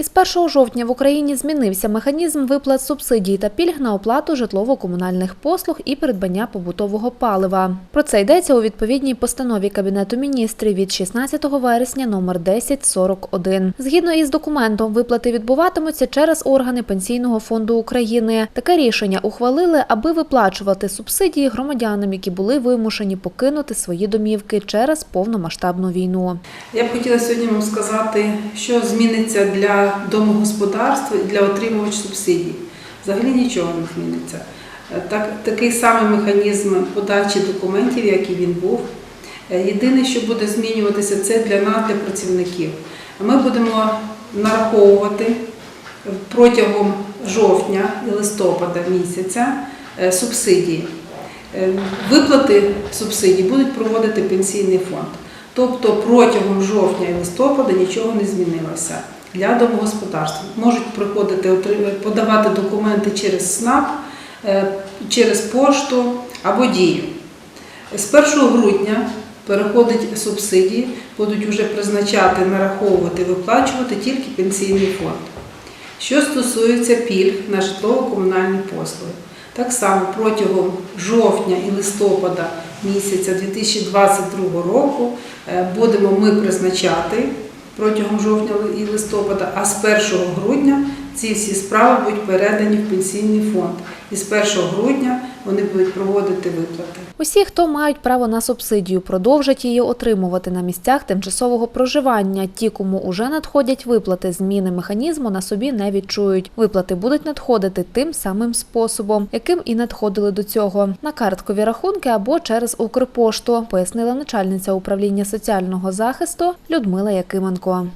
Із 1 жовтня в Україні змінився механізм виплат субсидій та пільг на оплату житлово-комунальних послуг і придбання побутового палива. Про це йдеться у відповідній постанові Кабінету міністрів від 16 вересня номер 1041. Згідно із документом, виплати відбуватимуться через органи Пенсійного фонду України. Таке рішення ухвалили, аби виплачувати субсидії громадянам, які були вимушені покинути свої домівки через повномасштабну війну. Я б хотіла сьогодні вам сказати, що зміниться для домогосподарства і для отримувачів субсидій. Взагалі нічого не зміниться. Е, Так, такий самий механізм подачі документів, як і він був. Е, Єдине, що буде змінюватися, це для нас, для працівників. Ми будемо нараховувати протягом жовтня і листопада місяця е, субсидії. Виплати субсидій будуть проводити пенсійний фонд. Тобто протягом жовтня і листопада нічого не змінилося для домогосподарств. Можуть приходити подавати документи через СНАП, е, через пошту або дію. З 1 грудня переходить субсидії, будуть вже призначати, нараховувати, виплачувати тільки пенсійний фонд. Що стосується пільг на житлово-комунальні послуги, так само протягом жовтня і листопада місяця 2022 року е, будемо ми призначати протягом жовтня і листопада, а з 1 грудня ці всі справи будуть передані в пенсійний фонд. І з 1 грудня вони будуть проводити виплати. Усі, хто мають право на субсидію, продовжать її отримувати на місцях тимчасового проживання. Ті, кому уже надходять виплати, зміни механізму на собі не відчують. Виплати будуть надходити тим самим способом, яким і надходили до цього на карткові рахунки або через Укрпошту, пояснила начальниця управління соціального захисту Людмила Якименко.